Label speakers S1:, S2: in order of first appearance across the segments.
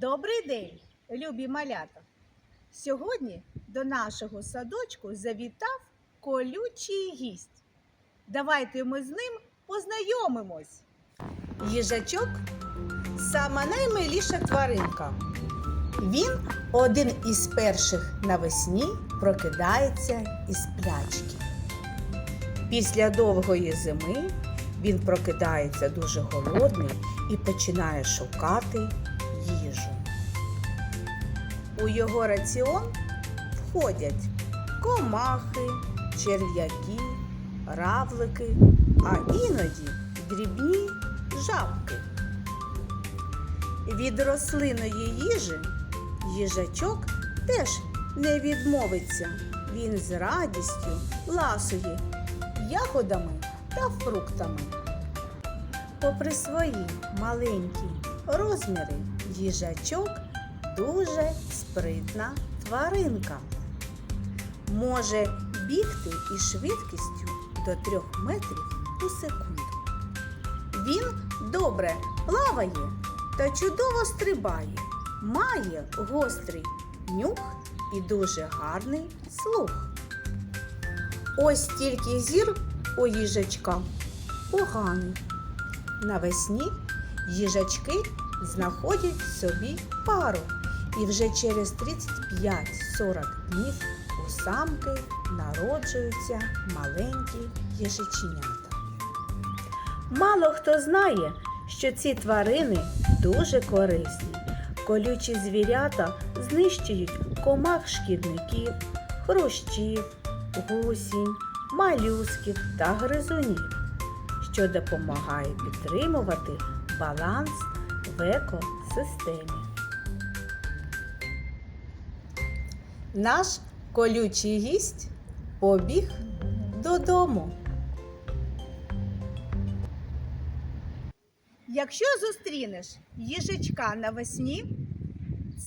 S1: Добрий день, любі малята! Сьогодні до нашого садочку завітав колючий гість. Давайте ми з ним познайомимось. Їжачок сама наймиліша тваринка. Він один із перших навесні прокидається із сплячки. Після довгої зими він прокидається дуже голодний і починає шукати їжу. У його раціон входять комахи, черв'яки, равлики, а іноді дрібні жабки. Від рослинної їжі їжачок теж не відмовиться. Він з радістю ласує ягодами та фруктами. Попри свої маленькі розміри, їжачок дуже спритна тваринка. Може бігти із швидкістю до трьох метрів у секунду. Він добре плаває та чудово стрибає, має гострий нюх і дуже гарний слух. Ось тільки зір у їжачка поганий. Навесні їжачки знаходять собі пару, і вже через 35-40 днів у самки народжуються маленькі їжаченята. Мало хто знає, що ці тварини дуже корисні. Колючі звірята знищують комах шкідників, хрущів, гусінь, малюсків та гризунів, що допомагає підтримувати баланс в екосистемі. Наш колючий гість побіг додому. Якщо зустрінеш їжачка навесні,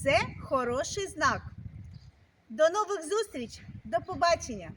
S1: це хороший знак. До нових зустріч, до побачення!